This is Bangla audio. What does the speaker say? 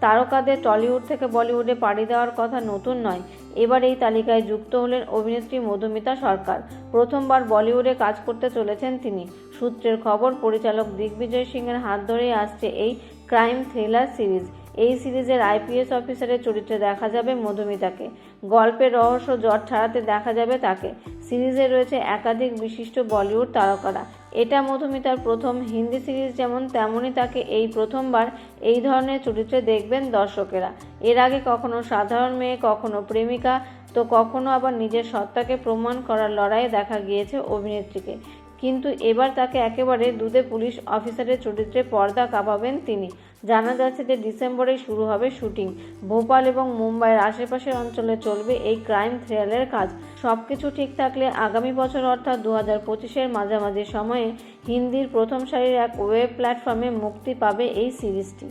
তারকাদের টলিউড থেকে বলিউডে পাড়ি দেওয়ার কথা নতুন নয়। এবার এই তালিকায় যুক্ত হলেন অভিনেত্রী মধুমিতা সরকার। প্রথমবার বলিউডে কাজ করতে চলেছেন তিনি। সূত্রের খবর, পরিচালক দিগ্বিজয় সিংয়ের হাত ধরেই আসছে এই ক্রাইম থ্রিলার সিরিজ। এই সিরিজের আইপিএস অফিসারের চরিত্রে দেখা যাবে মধুমিতাকে। গল্পের রহস্য জট ছাড়াতে দেখা যাবে তাকে। সিরিজে রয়েছে একাধিক বিশিষ্ট বলিউড তারকারা। এটা মধুমিতার প্রথম হিন্দি সিরিজ যেমন তেমনই তাকে এই প্রথমবার এই ধরনের চরিত্রে দেখবেন দর্শকেরা। এর আগে কখনো সাধারণ মেয়ে, কখনো প্রেমিকা, তো কখনো আবার নিজের সত্তাকে প্রমাণ করার লড়াইয়ে দেখা গিয়েছে অভিনেত্রীকে। কিন্তু এবার তাকে একেবারে দুধে পুলিশ অফিসারের চরিত্রে পর্দা কাঁপাবেন তিনি। জানা যাচ্ছে যে ডিসেম্বরেই শুরু হবে শুটিং। ভোপাল এবং মুম্বাইয়ের আশেপাশের অঞ্চলে চলবে এই ক্রাইম থ্রিলারের কাজ। সবকিছু ঠিক থাকলে আগামী বছর অর্থাৎ দু হাজার পঁচিশের মাঝামাঝি সময়ে হিন্দির প্রথম সারির এক ওয়েব প্ল্যাটফর্মে মুক্তি পাবে এই সিরিজটি।